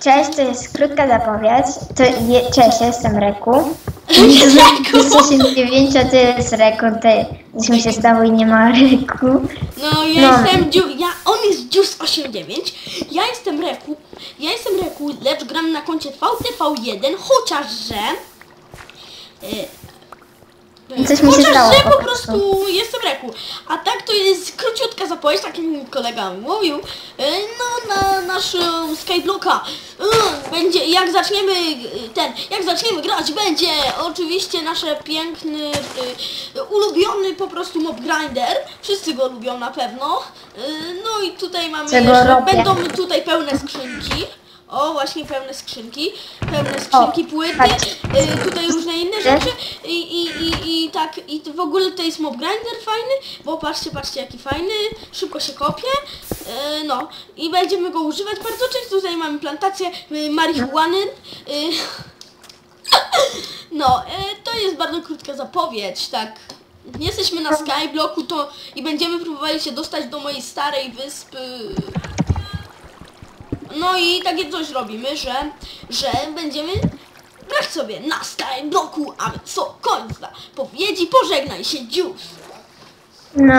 Cześć, to jest krótka zapowiedź. To je, cześć, ja jestem Reku. Reku! Jest 89, a to jest Reku. To coś mi się stało i nie ma Reku. No ja No. jestem Dziu, ja, on jest Juice89, ja jestem Reku, ja jestem Reku, lecz gram na koncie VTV1, chociaż że... e, Coś mi się chociaż, stało że po prostu. prostu jestem Reku, a tak to jest króciutka zapowiedź, tak jak mi kolega mówił, e, no na naszą Skyblocka, e, będzie, jak zaczniemy e, ten, jak zaczniemy grać, będzie oczywiście nasze piękny, e, ulubiony po prostu mob grinder, wszyscy go lubią na pewno, e, no i tutaj mamy Czego jeszcze, robię? będą tutaj pełne skrzynki, o właśnie pełne skrzynki, pełne skrzynki płyty, e, tutaj różne inne rzeczy. I, i, i, i tak i w ogóle to jest mob grinder fajny, bo patrzcie, patrzcie jaki fajny, szybko się kopie, e, no. I będziemy go używać bardzo często, tutaj mamy plantację e, marihuany, e, no e, to jest bardzo krótka zapowiedź, tak. Jesteśmy na Skyblocku to i będziemy próbowali się dostać do mojej starej wyspy. No i takie coś robimy, że, że będziemy grać sobie na Skybloku, a co końca powiedzi pożegnaj się dzius. No,